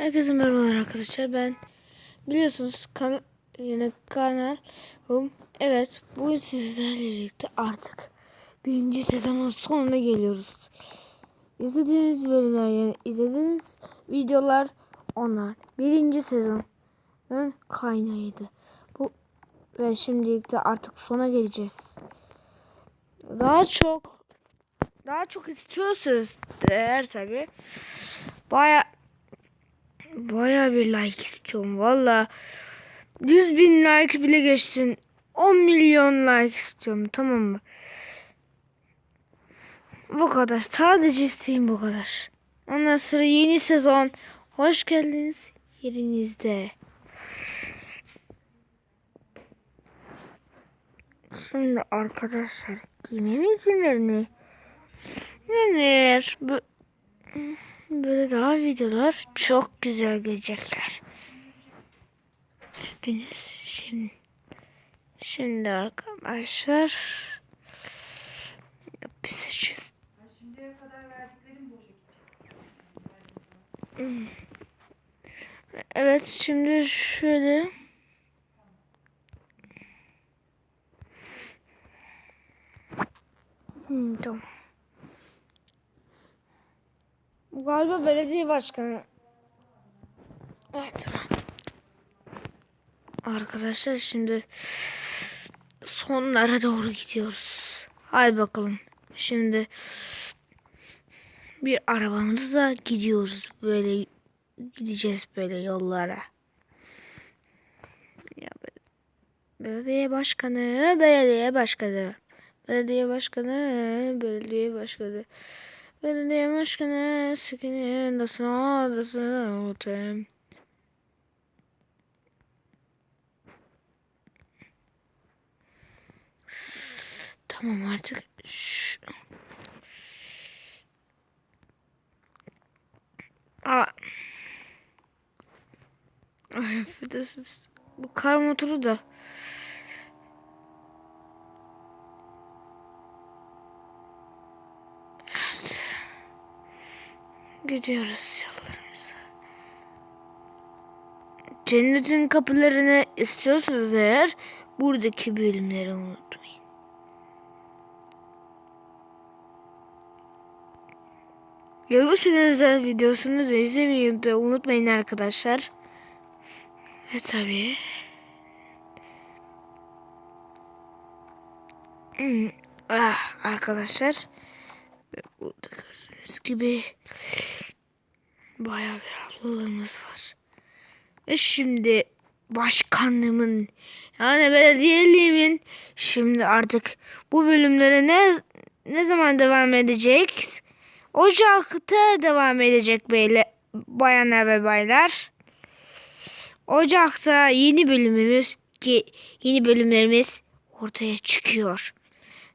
Herkese merhabalar arkadaşlar. Ben biliyorsunuz kan yine kanalım. Evet, bugün sizlerle birlikte artık birinci sezonun sonuna geliyoruz. İzlediğiniz bölümler yani izlediğiniz videolar onlar. Birinci sezonun kaynağıydı. Bu ve şimdilik de artık sona geleceğiz. Daha çok daha çok istiyorsanız eğer tabi baya baya bir like istiyorum valla. 100 bin like bile geçsin 10 milyon like istiyorum tamam mı? Bu kadar. Sadece isteğim bu kadar. Ondan sonra yeni sezon. Hoş geldiniz yerinizde. Şimdi arkadaşlar giyme izinlerini Neler bu böyle daha videolar çok güzel gelecekler. Hepiniz şimdi şimdi arkadaşlar gidecek. Hmm. Evet şimdi şöyle Hmm, tamam. Bu galiba belediye başkanı. Evet tamam. Arkadaşlar şimdi sonlara doğru gidiyoruz. Hadi bakalım. Şimdi bir arabamızla gidiyoruz. Böyle gideceğiz böyle yollara. Ya be- belediye başkanı, belediye başkanı. Belediye başkanı, belediye başkanı. Belediye başkanı, sikini, dasına, dasına, otem. Tamam artık. Şu... Aa. Ay affedersiniz. Bu kar motoru da. Evet. Gidiyoruz yollarımıza. Cennetin kapılarını istiyorsanız eğer buradaki bölümleri unutmayın. Yılbaşı özel videosunu da izlemeyi de unutmayın arkadaşlar. Ve tabii Hmm, ah, arkadaşlar burada gördüğünüz gibi bayağı bir ablalarımız var. Ve şimdi başkanlığımın yani belediyeliğimin şimdi artık bu bölümlere ne ne zaman devam edecek? Ocak'ta devam edecek beyle, bayanlar ve baylar. Ocak'ta yeni bölümümüz ki yeni bölümlerimiz ortaya çıkıyor.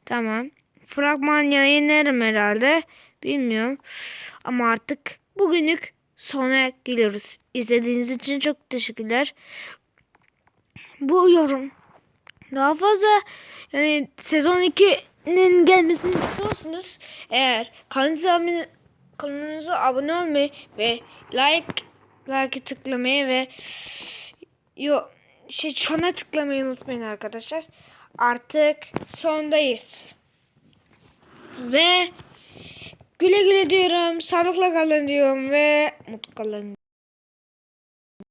Tamam. Fragman yayınlarım herhalde. Bilmiyorum. Ama artık bugünlük sona geliyoruz. İzlediğiniz için çok teşekkürler. Bu yorum daha fazla yani sezon 2'nin gelmesini istiyorsanız eğer kanalımıza abone, kanalımıza abone olmayı ve like like tıklamayı ve yo şey çana tıklamayı unutmayın arkadaşlar. Artık sondayız. Ve güle güle diyorum. Sağlıkla kalın diyorum ve mutlu kalın.